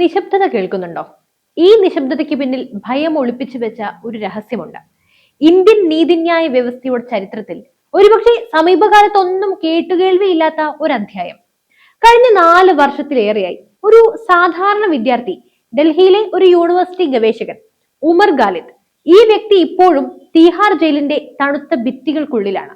നിശബ്ദത കേൾക്കുന്നുണ്ടോ? ഈ നിശബ്ദതയ്ക്ക് പിന്നിൽ ഭയം ഒളിപ്പിച്ചു വെച്ച ഒരു രഹസ്യമുണ്ട്. ഇന്ത്യൻ നീതിന്യായ വ്യവസ്ഥയുടെ ചരിത്രത്തിൽ ഒരുപക്ഷെ സമീപകാലത്തൊന്നും കേട്ടുകേൾവിയില്ലാത്ത ഒരു അധ്യായം കഴിഞ്ഞ നാല് വർഷത്തിലേറെയായി ഒരു സാധാരണ വിദ്യാർത്ഥി ഡൽഹിയിലെ ഒരു യൂണിവേഴ്സിറ്റി ഗവേഷകൻ ഉമർ ഖാലിദ് ഈ വ്യക്തി ഇപ്പോഴും തീഹാർ ജയിലിന്റെ തണുത്ത ഭിത്തികൾക്കുള്ളിലാണ്.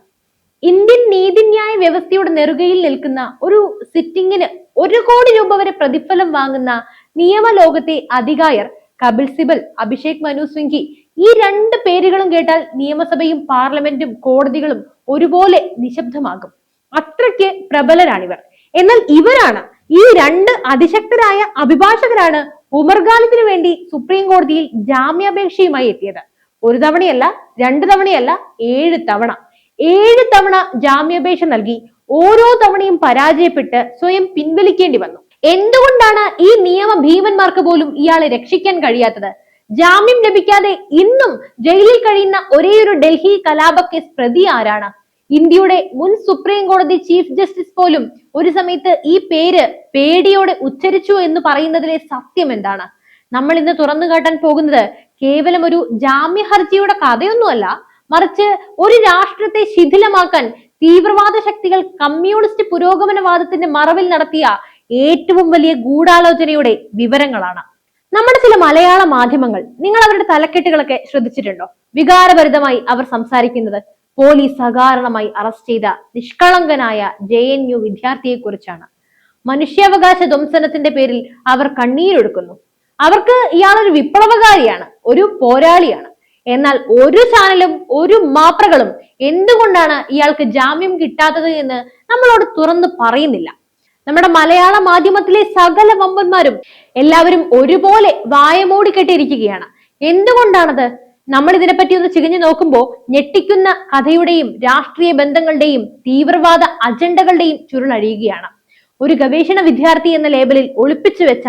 ഇന്ത്യൻ നീതിന്യായ വ്യവസ്ഥയുടെ നെറുകയിൽ നിൽക്കുന്ന ഒരു സിറ്റിംഗിന് ഒരു കോടി രൂപ വരെ പ്രതിഫലം വാങ്ങുന്ന നിയമലോകത്തെ അധികായർ കപിൽ സിബൽ അഭിഷേക് മനു സിംഗി ഈ രണ്ട് പേരുകളും കേട്ടാൽ നിയമസഭയും പാർലമെന്റും കോടതികളും ഒരുപോലെ നിശബ്ദമാകും. അത്രയ്ക്ക് പ്രബലരാണിവർ. എന്നാൽ ഇവരാണ് ഈ രണ്ട് അതിശക്തരായ അഭിഭാഷകരാണ് ഉമർ ഖാലിദിന് വേണ്ടി സുപ്രീം കോടതിയിൽ ജാമ്യാപേക്ഷയുമായി എത്തിയത്. ഒരു തവണയല്ല രണ്ട് തവണയല്ല ഏഴ് തവണ. ഏഴ് തവണ ജാമ്യാപേക്ഷ നൽകി ഓരോ തവണയും പരാജയപ്പെട്ട് സ്വയം പിൻവലിക്കേണ്ടി വന്നു. എന്തുകൊണ്ടാണ് ഈ നിയമ ഭീമന്മാർക്ക് പോലും ഇയാളെ രക്ഷിക്കാൻ കഴിയാത്തത്? ജാമ്യം ലഭിക്കാതെ ഇന്നും ജയിലിൽ കഴിയുന്ന ഒരേയൊരു ഡൽഹി കലാപ കേസ് പ്രതി ആരാണ്? ഇന്ത്യയുടെ മുൻ സുപ്രീം കോടതി ചീഫ് ജസ്റ്റിസ് പോലും ഒരു സമയത്ത് ഈ പേര് പേടിയോടെ ഉച്ചരിച്ചു എന്ന് പറയുന്നതിലെ സത്യം എന്താണ്? നമ്മൾ ഇന്ന് തുറന്നു കാട്ടാൻ പോകുന്നത് കേവലം ഒരു ജാമ്യ ഹർജിയുടെ കഥയൊന്നുമല്ല. മറിച്ച് ഒരു രാഷ്ട്രത്തെ ശിഥിലമാക്കാൻ തീവ്രവാദ ശക്തികൾ കമ്മ്യൂണിസ്റ്റ് പുരോഗമനവാദത്തിന്റെ മറവിൽ നടത്തിയ ഏറ്റവും വലിയ ഗൂഢാലോചനയുടെ വിവരങ്ങളാണ്. നമ്മുടെ ചില മലയാള മാധ്യമങ്ങൾ നിങ്ങൾ അവരുടെ തലക്കെട്ടുകളൊക്കെ ശ്രദ്ധിച്ചിട്ടുണ്ടോ? വികാരഭരിതമായി അവർ സംസാരിക്കുന്നത് പോലീസ് അകാരണമായി അറസ്റ്റ് ചെയ്ത നിഷ്കളങ്കനായ ജെ എൻ യു വിദ്യാർത്ഥിയെ കുറിച്ചാണ് മനുഷ്യാവകാശ ധ്വംസനത്തിന്റെ പേരിൽ അവർ കണ്ണീരൊടുക്കുന്നു. അവർക്ക് ഇയാളൊരു വിപ്ലവകാരിയാണ് ഒരു പോരാളിയാണ്. എന്നാൽ ഒരു ചാനലും ഒരു മാപ്രകളും എന്തുകൊണ്ടാണ് ഇയാൾക്ക് ജാമ്യം കിട്ടാത്തത് എന്ന് നമ്മളോട് തുറന്നു പറയുന്നില്ല. നമ്മുടെ മലയാള മാധ്യമത്തിലെ സകല വമ്പന്മാരും എല്ലാവരും ഒരുപോലെ വായമൂടി കെട്ടിയിരിക്കുകയാണ്. എന്തുകൊണ്ടാണത്? നമ്മൾ ഇതിനെപ്പറ്റി ഒന്ന് ചികഞ്ഞു നോക്കുമ്പോൾ ഞെട്ടിക്കുന്ന കഥയുടെയും രാഷ്ട്രീയ ബന്ധങ്ങളുടെയും തീവ്രവാദ അജണ്ടകളുടെയും ചുരുളഴിയുകയാണ്. ഒരു ഗവേഷണ വിദ്യാർത്ഥി എന്ന ലേബലിൽ ഒളിപ്പിച്ചു വെച്ച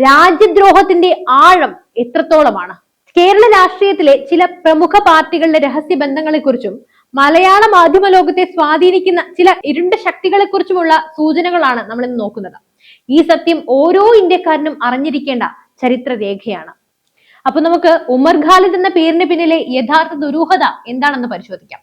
രാജ്യദ്രോഹത്തിന്റെ ആഴം എത്രത്തോളമാണ്? കേരള രാഷ്ട്രീയത്തിലെ ചില പ്രമുഖ പാർട്ടികളുടെ രഹസ്യ ബന്ധങ്ങളെക്കുറിച്ചും മലയാള മാധ്യമ ലോകത്തെ സ്വാധീനിക്കുന്ന ചില ഇരുണ്ട ശക്തികളെക്കുറിച്ചുമുള്ള സൂചനകളാണ് നമ്മൾ ഇന്ന് നോക്കുന്നത്. ഈ സത്യം ഓരോ ഇന്ത്യക്കാരനും അറിഞ്ഞിരിക്കേണ്ട ചരിത്ര രേഖയാണ് അപ്പൊ നമുക്ക് ഉമർ ഖാലിദ് എന്ന പേരിന് പിന്നിലെ യഥാർത്ഥ ദുരൂഹത എന്താണെന്ന് പരിശോധിക്കാം.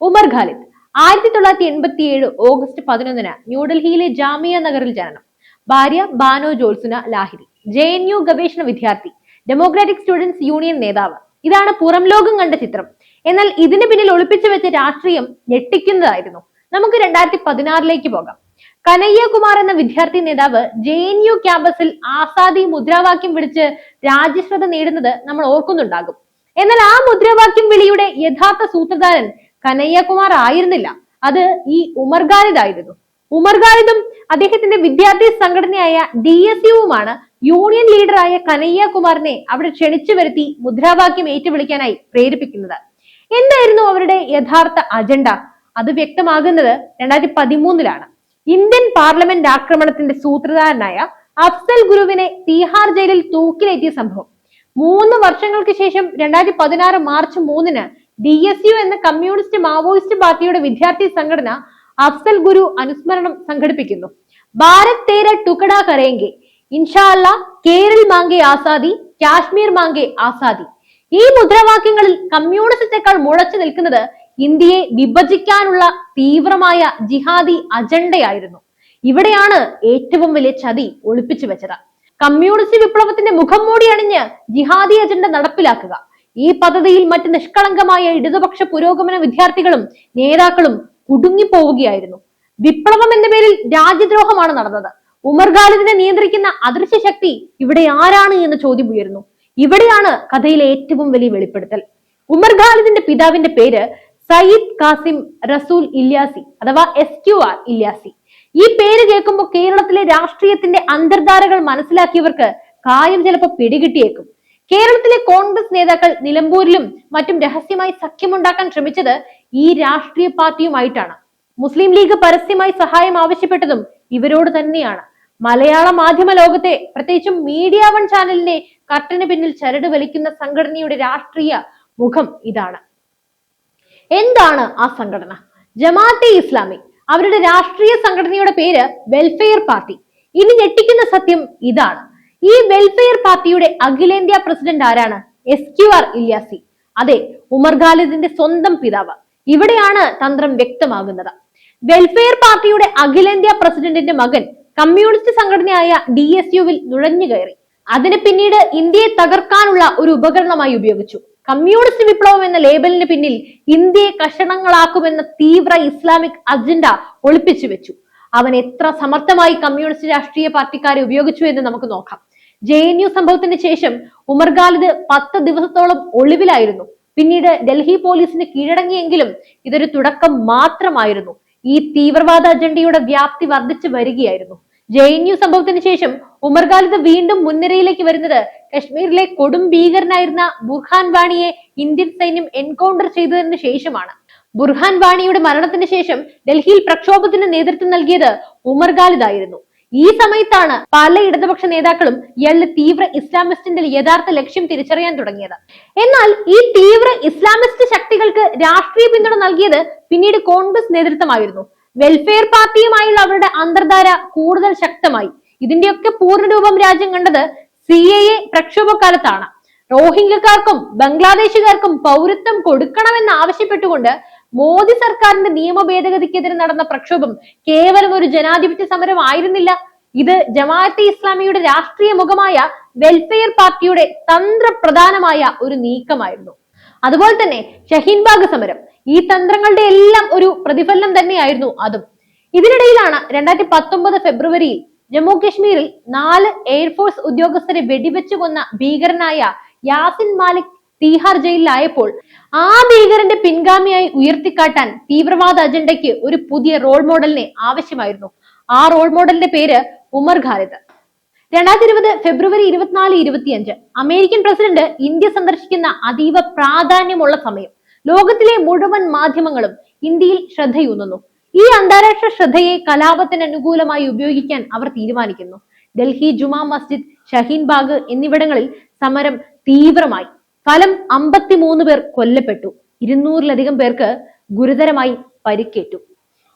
ഉമർ ഖാലിദ് ആയിരത്തി തൊള്ളായിരത്തി എൺപത്തി ഏഴ് ഓഗസ്റ്റ് പതിനൊന്നിന് ന്യൂഡൽഹിയിലെ ജാമിയ നഗറിൽ ജനനം. ഭാര്യ Banojyotsna Lahiri J N U ഗവേഷണ വിദ്യാർത്ഥി ഡെമോക്രാറ്റിക് സ്റ്റുഡൻസ് യൂണിയൻ നേതാവ്. ഇതാണ് പുറം ലോകം കണ്ട ചിത്രം. എന്നാൽ ഇതിന് പിന്നിൽ ഒളിപ്പിച്ചു വെച്ച രാഷ്ട്രീയം ഞെട്ടിക്കുന്നതായിരുന്നു. നമുക്ക് രണ്ടായിരത്തി പതിനാറിലേക്ക് പോകാം. കനയ്യകുമാർ എന്ന വിദ്യാർത്ഥി നേതാവ് ജെ എൻ യു ക്യാമ്പസിൽ ആസാദി മുദ്രാവാക്യം വിളിച്ച് രാജ്യശ്രദ്ധ നേടുന്നത് നമ്മൾ ഓർക്കുന്നുണ്ടാകും. എന്നാൽ ആ മുദ്രാവാക്യം വിളിയുടെ യഥാർത്ഥ സൂത്രധാരൻ കനയ്യകുമാർ ആയിരുന്നില്ല. അത് ഈ ഉമർ ഖാലിദ് ആയിരുന്നു ഉമർ ഖാലിദും അദ്ദേഹത്തിന്റെ വിദ്യാർത്ഥി സംഘടനയായ ഡി എസ് യുവുമാണ് യൂണിയൻ ലീഡറായ കനയ്യ കുമാറിനെ അവിടെ ക്ഷണിച്ചു വരുത്തി മുദ്രാവാക്യം ഏറ്റുവിളിക്കാനായി പ്രേരിപ്പിക്കുന്നത്. എന്തായിരുന്നു അവരുടെ യഥാർത്ഥ അജണ്ട? അത് വ്യക്തമാകുന്നത് രണ്ടായിരത്തി പതിമൂന്നിലാണ് ഇന്ത്യൻ പാർലമെന്റ് ആക്രമണത്തിന്റെ സൂത്രധാരനായ അഫ്സൽ ഗുരുവിനെ തീഹാർ ജയിലിൽ തൂക്കിലേറ്റിയ സംഭവം. മൂന്ന് വർഷങ്ങൾക്ക് ശേഷം രണ്ടായിരത്തി പതിനാറ് മാർച്ച് മൂന്നിന് ഡി എസ് യു എന്ന കമ്മ്യൂണിസ്റ്റ് മാവോയിസ്റ്റ് പാർട്ടിയുടെ വിദ്യാർത്ഥി സംഘടന അഫ്സൽ ഗുരു അനുസ്മരണം സംഘടിപ്പിക്കുന്നു. ഭാരത് തേര ടുക്കട കരേങ്കെ. ഇൻഷാല്ല കേരൾ മാങ്കെ ആസാദി കാശ്മീർ മാങ്കെ ആസാദി. ഈ മുദ്രാവാക്യങ്ങളിൽ കമ്മ്യൂണിസത്തെക്കാൾ മുളച്ചു നിൽക്കുന്നത് ഇന്ത്യയെ വിഭജിക്കാനുള്ള തീവ്രമായ ജിഹാദി അജണ്ടയായിരുന്നു. ഇവിടെയാണ് ഏറ്റവും വലിയ ചതി ഒളിപ്പിച്ചു വെച്ചത്. കമ്മ്യൂണിസ്റ്റ് വിപ്ലവത്തിന്റെ മുഖം മൂടി അണിഞ്ഞ് ജിഹാദി അജണ്ട നടപ്പിലാക്കുക. ഈ പദ്ധതിയിൽ മറ്റ് നിഷ്കളങ്കമായ ഇടതുപക്ഷ പുരോഗമന വിദ്യാർത്ഥികളും നേതാക്കളും കുടുങ്ങിപ്പോവുകയായിരുന്നു. വിപ്ലവം എന്ന പേരിൽ രാജ്യദ്രോഹമാണ് നടന്നത്. ഉമർ ഖാലിദിനെ നിയന്ത്രിക്കുന്ന അദൃശ്യ ശക്തി ഇവിടെ ആരാണ് എന്ന ചോദ്യം ഉയരുന്നു ഇവിടെയാണ് കഥയിലെ ഏറ്റവും വലിയ വെളിപ്പെടുത്തൽ. ഉമർ ഖാലിദിന്റെ പിതാവിന്റെ പേര് സയ്യിദ് കാസിം റസൂൽ ഇല്യാസി അഥവാ എസ് ക്യു ആർ ഇല്യാസി. ഈ പേര് കേൾക്കുമ്പോൾ കേരളത്തിലെ രാഷ്ട്രീയത്തിന്റെ അന്തർധാരകൾ മനസ്സിലാക്കിയവർക്ക് കായം ചിലപ്പോൾ പിടികിട്ടിയേക്കും. കേരളത്തിലെ കോൺഗ്രസ് നേതാക്കൾ നിലമ്പൂരിലും മറ്റും രഹസ്യമായി സഖ്യമുണ്ടാക്കാൻ ശ്രമിച്ചത് ഈ രാഷ്ട്രീയ പാർട്ടിയുമായിട്ടാണ്. മുസ്ലിം ലീഗ് പരസ്യമായി സഹായം ആവശ്യപ്പെട്ടതും ഇവരോട് തന്നെയാണ്. മലയാള മാധ്യമ ലോകത്തെ പ്രത്യേകിച്ചും മീഡിയ വൺ ചാനലിന്റെ കട്ടന് പിന്നിൽ ചരട് വലിക്കുന്ന സംഘടനയുടെ രാഷ്ട്രീയ മുഖം ഇതാണ്. എന്താണ് ആ സംഘടന? ജമാഅത്തെ ഇസ്ലാമി. അവരുടെ രാഷ്ട്രീയ സംഘടനയുടെ പേര് വെൽഫെയർ പാർട്ടി. ഇനി ഞെട്ടിക്കുന്ന സത്യം ഇതാണ്. ഈ വെൽഫെയർ പാർട്ടിയുടെ അഖിലേന്ത്യാ പ്രസിഡന്റ് ആരാണ്? എസ് ക്യു ആർ അതെ ഉമർ ഖാലിദിന്റെ സ്വന്തം പിതാവ്. ഇവിടെയാണ് തന്ത്രം വ്യക്തമാകുന്നത്. വെൽഫെയർ പാർട്ടിയുടെ അഖിലേന്ത്യാ പ്രസിഡന്റിന്റെ മകൻ കമ്മ്യൂണിസ്റ്റ് സംഘടനയായ ഡി എസ് യുവിൽ നുഴഞ്ഞു കയറി. അതിന് പിന്നീട് ഇന്ത്യയെ തകർക്കാനുള്ള ഒരു ഉപകരണമായി ഉപയോഗിച്ചു. കമ്മ്യൂണിസ്റ്റ് വിപ്ലവം എന്ന ലേബലിന് പിന്നിൽ ഇന്ത്യയെ കഷണങ്ങളാക്കുമെന്ന തീവ്ര ഇസ്ലാമിക് അജണ്ട ഒളിപ്പിച്ചു വെച്ചു. അവൻ എത്ര സമർത്ഥമായി കമ്മ്യൂണിസ്റ്റ് രാഷ്ട്രീയ പാർട്ടിക്കാരെ ഉപയോഗിച്ചു എന്ന് നമുക്ക് നോക്കാം. ജെ എൻ യു സംഭവത്തിന് ശേഷം ഉമർ ഖാലിദ് പത്ത് ദിവസത്തോളം ഒളിവിലായിരുന്നു. പിന്നീട് ഡൽഹി പോലീസിന് കീഴടങ്ങിയെങ്കിലും ഇതൊരു തുടക്കം മാത്രമായിരുന്നു. ഈ തീവ്രവാദ അജണ്ടയുടെ വ്യാപ്തി വർദ്ധിച്ചു വരികയായിരുന്നു. ജെ എൻ യു സംഭവത്തിന് ശേഷം ഉമർ ഖാലിദ് വീണ്ടും മുൻനിരയിലേക്ക് വരുന്നത് കശ്മീരിലെ കൊടും ഭീകരനായിരുന്ന ബുർഹാൻ വാണിയെ ഇന്ത്യൻ സൈന്യം എൻകൗണ്ടർ ചെയ്തതിനു ശേഷമാണ്. ബുർഹാൻ വാണിയുടെ മരണത്തിന് ശേഷം ഡൽഹിയിൽ പ്രക്ഷോഭത്തിന് നേതൃത്വം നൽകിയത് ഉമർ ഖാലിദ് ആയിരുന്നു ഈ സമയത്താണ് പല ഇടതുപക്ഷ നേതാക്കളും ഇയാളിൽ തീവ്ര ഇസ്ലാമിസ്റ്റിന്റെ യഥാർത്ഥ ലക്ഷ്യം തിരിച്ചറിയാൻ തുടങ്ങിയത്. എന്നാൽ ഈ തീവ്ര ഇസ്ലാമിസ്റ്റ് ശക്തികൾക്ക് രാഷ്ട്രീയ പിന്തുണ നൽകിയത് പിന്നീട് കോൺഗ്രസ് നേതൃത്വമായിരുന്നു. വെൽഫെയർ പാർട്ടിയുമായുള്ള അവരുടെ അന്തർധാര കൂടുതൽ ശക്തമായി. ഇതിന്റെയൊക്കെ പൂർണരൂപം രാജ്യം കണ്ടത് സി എ എ പ്രക്ഷോഭക്കാലത്താണ്. റോഹിംഗ്യക്കാർക്കും ബംഗ്ലാദേശുകാർക്കും പൗരത്വം കൊടുക്കണമെന്ന് ആവശ്യപ്പെട്ടുകൊണ്ട് മോദി സർക്കാരിന്റെ നിയമ ഭേദഗതിക്കെതിരെ നടന്ന പ്രക്ഷോഭം കേവലം ഒരു ജനാധിപത്യ സമരം ആയിരുന്നില്ല. ഇത് ജമാഅത്തെ ഇസ്ലാമിയുടെ രാഷ്ട്രീയ മുഖമായ വെൽഫെയർ പാർട്ടിയുടെ തന്ത്രപ്രധാനമായ ഒരു നീക്കമായിരുന്നു. അതുപോലെ തന്നെ ഷഹീൻബാഗ് സമരം ഈ തന്ത്രങ്ങളുടെ എല്ലാം ഒരു പ്രതിഫലനം തന്നെയായിരുന്നു അതും. ഇതിനിടയിലാണ് രണ്ടായിരത്തി പത്തൊമ്പത് ഫെബ്രുവരിയിൽ ജമ്മു കാശ്മീരിൽ നാല് എയർഫോഴ്സ് ഉദ്യോഗസ്ഥരെ വെടിവെച്ചു കൊന്ന ഭീകരനായ യാസിൻ മാലിക് തീഹാർ ജയിലിലായപ്പോൾ ആ ഭീകരന്റെ പിൻഗാമിയായി ഉയർത്തിക്കാട്ടാൻ തീവ്രവാദ അജണ്ടയ്ക്ക് ഒരു പുതിയ റോൾ മോഡലിനെ ആവശ്യമായിരുന്നു. ആ റോൾ മോഡലിന്റെ പേര് ഉമർ ഖാലിദ്. രണ്ടായിരത്തി ഇരുപത് ഫെബ്രുവരി ഇരുപത്തിനാല് ഇരുപത്തിയഞ്ച് അമേരിക്കൻ പ്രസിഡന്റ് ഇന്ത്യ സന്ദർശിക്കുന്ന അതീവ പ്രാധാന്യമുള്ള സമയം. ലോകത്തിലെ മുഴുവൻ മാധ്യമങ്ങളും ഇന്ത്യയിൽ ശ്രദ്ധയൂന്നുന്നു. ഈ അന്താരാഷ്ട്ര ശ്രദ്ധയെ കലാപത്തിന് അനുകൂലമായി ഉപയോഗിക്കാൻ അവർ തീരുമാനിക്കുന്നു. ഡൽഹി ജുമാ മസ്ജിദ് ഷഹീൻ ബാഗ് എന്നിവിടങ്ങളിൽ സമരം തീവ്രമായി. ഫലം അമ്പത്തിമൂന്ന് പേർ കൊല്ലപ്പെട്ടു. ഇരുന്നൂറിലധികം പേർക്ക് ഗുരുതരമായി പരിക്കേറ്റു.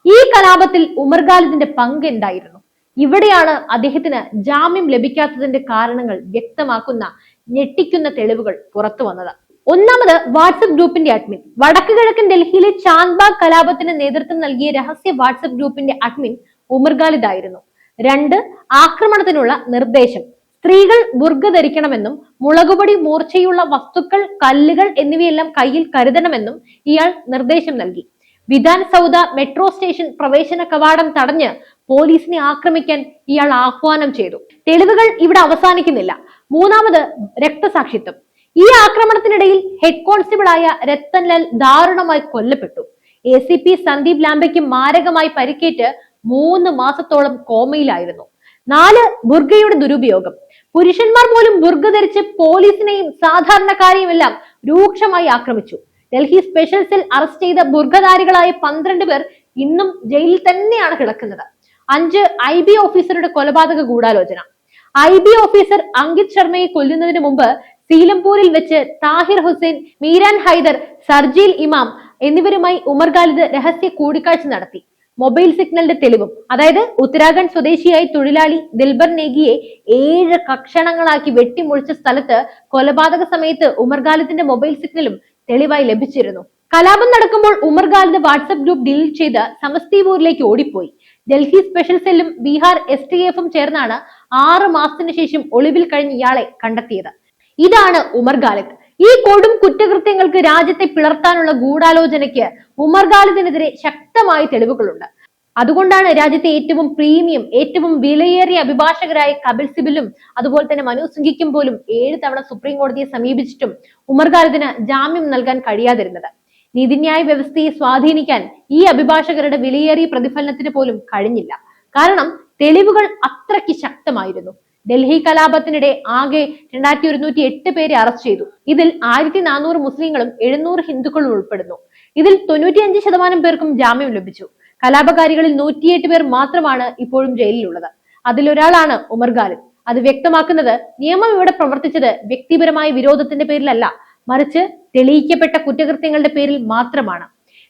ഈ കലാപത്തിൽ ഉമർ ഖാലിദിന്റെ പങ്ക് എന്തായിരുന്നു? ഇവിടെയാണ് അദ്ദേഹത്തിന് ജാമ്യം ലഭിക്കാത്തതിന്റെ കാരണങ്ങൾ വ്യക്തമാക്കുന്ന ഞെട്ടിക്കുന്ന തെളിവുകൾ പുറത്തു വന്നത്. ഒന്നാമത് വാട്സപ്പ് ഗ്രൂപ്പിന്റെ അഡ്മിൻ. വടക്ക് കിഴക്കൻ ഡൽഹിയിലെ ചാന്ദ്ബാഗ് കലാപത്തിന് നേതൃത്വം നൽകിയ രഹസ്യ വാട്സപ്പ് ഗ്രൂപ്പിന്റെ അഡ്മിൻ ഉമർ ആയിരുന്നു രണ്ട് ആക്രമണത്തിനുള്ള നിർദ്ദേശം. സ്ത്രീകൾ ബുർഗ ധരിക്കണമെന്നും മുളകുപൊടി മൂർച്ചയുള്ള വസ്തുക്കൾ കല്ലുകൾ എന്നിവയെല്ലാം കയ്യിൽ കരുതണമെന്നും ഇയാൾ നിർദ്ദേശം നൽകി. വിധാൻ സൗദ മെട്രോ സ്റ്റേഷൻ പ്രവേശന കവാടം തടഞ്ഞ് പോലീസിനെ ആക്രമിക്കാൻ ഇയാൾ ആഹ്വാനം ചെയ്തു. തെളിവുകൾ ഇവിടെ അവസാനിക്കുന്നില്ല. മൂന്നാമത് രക്തസാക്ഷിത്വം. ഈ ആക്രമണത്തിനിടയിൽ ഹെഡ് കോൺസ്റ്റബിളായ രത്തൻലാൽ ദാരുണമായി കൊല്ലപ്പെട്ടു. എ സി പി സന്ദീപ് ലാംബയ്ക്ക് മാരകമായി പരിക്കേറ്റ് മൂന്ന് മാസത്തോളം കോമയിലായിരുന്നു. നാല് ബുർഗയുടെ ദുരുപയോഗം. പുരുഷന്മാർ പോലും ബുർഗ ധരിച്ച് പോലീസിനെയും സാധാരണക്കാരെയും എല്ലാം രൂക്ഷമായി ആക്രമിച്ചു. ഡൽഹി സ്പെഷ്യൽ സെൽ അറസ്റ്റ് ചെയ്ത ബുർഗധാരികളായ പന്ത്രണ്ട് പേർ ഇന്നും ജയിലിൽ തന്നെയാണ് കിടക്കുന്നത്. അഞ്ച് ഐ ബി ഓഫീസറുടെ കൊലപാതക ഗൂഢാലോചന. ഐ ബി ഓഫീസർ അങ്കിത് ശർമ്മയെ കൊല്ലുന്നതിന് മുമ്പ് സീലംപൂരിൽ വെച്ച് താഹിർ ഹുസൈൻ മീരാൻ ഹൈദർ സർജീൽ ഇമാം എന്നിവരുമായി ഉമർ ഖാലിദ് രഹസ്യ കൂടിക്കാഴ്ച നടത്തി. മൊബൈൽ സിഗ്നലിന്റെ തെളിവും. അതായത് ഉത്തരാഖണ്ഡ് സ്വദേശിയായ തൊഴിലാളി ദിൽബർ നേഗിയെ ഏഴ് കക്ഷണങ്ങളാക്കി വെട്ടിമുഴിച്ച സ്ഥലത്ത് കൊലപാതക സമയത്ത് ഉമർ മൊബൈൽ സിഗ്നലും തെളിവായി ലഭിച്ചിരുന്നു. കലാപം നടക്കുമ്പോൾ Umar Khalid WhatsApp group delete ചെയ്ത് സമസ്തിപൂരിലേക്ക് ഓടിപ്പോയി. ഡൽഹി സ്പെഷ്യൽ സെല്ലും ബീഹാർ എസ് ടി എഫും ചേർന്നാണ് ആറ് മാസത്തിന് ശേഷം ഒളിവിൽ കഴിഞ്ഞ് ഇയാളെ കണ്ടെത്തിയത്. ഇതാണ് ഉമർ ഈ കൊടും കുറ്റകൃത്യങ്ങൾക്ക് രാജ്യത്തെ പിളർത്താനുള്ള ഗൂഢാലോചനയ്ക്ക് ഉമർ ഖാലിദിനെതിരെ ശക്തമായ തെളിവുകളുണ്ട്. അതുകൊണ്ടാണ് രാജ്യത്തെ ഏറ്റവും പ്രീമിയം ഏറ്റവും വിലയേറിയ അഭിഭാഷകരായ കപിൽ സിബിലും അതുപോലെ തന്നെ മനു സിംഗിക്കും പോലും ഏഴ് തവണ സുപ്രീം കോടതിയെ സമീപിച്ചിട്ടും ഉമർ ഖാലിദിന് ജാമ്യം നൽകാൻ കഴിയാതിരുന്നത്. നീതിന്യായ വ്യവസ്ഥയെ സ്വാധീനിക്കാൻ ഈ അഭിഭാഷകരുടെ വിലയേറിയ പ്രതിഫലനത്തിന് പോലും കഴിഞ്ഞില്ല. കാരണം തെളിവുകൾ അത്രയ്ക്ക് ശക്തമായിരുന്നു. ഡൽഹി കലാപത്തിനിടെ ആകെ രണ്ടായിരത്തി ഒരുന്നൂറ്റി എട്ട് പേരെ അറസ്റ്റ് ചെയ്തു. ഇതിൽ ആയിരത്തി നാനൂറ് മുസ്ലിങ്ങളും എഴുന്നൂറ് ഹിന്ദുക്കളും ഉൾപ്പെടുന്നു. ഇതിൽ തൊണ്ണൂറ്റിയഞ്ച് ശതമാനം പേർക്കും ജാമ്യം ലഭിച്ചു. കലാപകാരികളിൽ നൂറ്റിയെട്ട് പേർ മാത്രമാണ് ഇപ്പോഴും ജയിലിലുള്ളത്. അതിലൊരാളാണ് ഉമർ ഖാലിദ്. അത് വ്യക്തമാക്കുന്നത് നിയമം ഇവിടെ പ്രവർത്തിച്ചത് വ്യക്തിപരമായ വിരോധത്തിന്റെ പേരിലല്ല മറിച്ച് തെളിയിക്കപ്പെട്ട കുറ്റകൃത്യങ്ങളുടെ പേരിൽ മാത്രമാണ്.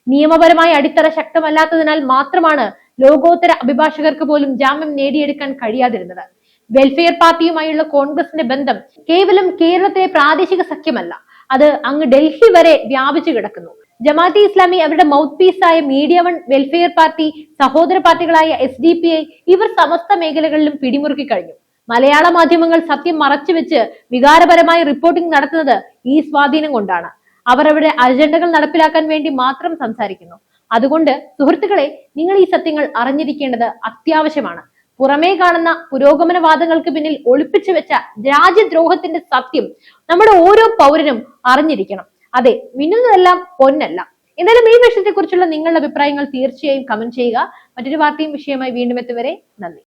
നിയമപരമായ അടിത്തറ ശക്തമല്ലാത്തതിനാൽ മാത്രമാണ് ലോകോത്തര അഭിഭാഷകർക്ക് പോലും ജാമ്യം നേടിയെടുക്കാൻ കഴിയാതിരുന്നത്. വെൽഫെയർ പാർട്ടിയുമായുള്ള കോൺഗ്രസിന്റെ ബന്ധം കേവലം കേരളത്തിലെ പ്രാദേശിക സഖ്യമല്ല. അത് അങ്ങ് ഡൽഹി വരെ വ്യാപിച്ചു കിടക്കുന്നു. ജമാഅത്തെ ഇസ്ലാമി അവരുടെ മൗത്ത് പീസായ മീഡിയ വൺ വെൽഫെയർ പാർട്ടി സഹോദര പാർട്ടികളായ എസ് ഡി പി ഐ ഇവർ സമസ്ത മേഖലകളിലും പിടിമുറുക്കി കഴിഞ്ഞു. മലയാള മാധ്യമങ്ങൾ സത്യം മറച്ചുവെച്ച് വികാരപരമായി റിപ്പോർട്ടിംഗ് നടത്തുന്നത് ഈ സ്വാധീനം കൊണ്ടാണ്. അവർ അവരുടെ അജണ്ടകൾ നടപ്പിലാക്കാൻ വേണ്ടി മാത്രം സംസാരിക്കുന്നു. അതുകൊണ്ട് സുഹൃത്തുക്കളെ നിങ്ങൾ ഈ സത്യങ്ങൾ അറിഞ്ഞിരിക്കേണ്ടത് അത്യാവശ്യമാണ്. പുറമേ കാണുന്ന പുരോഗമനവാദങ്ങൾക്ക് പിന്നിൽ ഒളിപ്പിച്ചു വെച്ച രാജ്യദ്രോഹത്തിന്റെ സത്യം നമ്മുടെ ഓരോ പൗരനും അറിഞ്ഞിരിക്കണം. അതെ മിന്നുന്നതെല്ലാം പൊന്നല്ല. എന്തായാലും ഈ വിഷയത്തെക്കുറിച്ചുള്ള നിങ്ങളുടെ അഭിപ്രായങ്ങൾ തീർച്ചയായും കമന്റ് ചെയ്യുക. മറ്റൊരു വാർത്തയും വിഷയമായി വീണ്ടും എത്തുവരെ നന്ദി.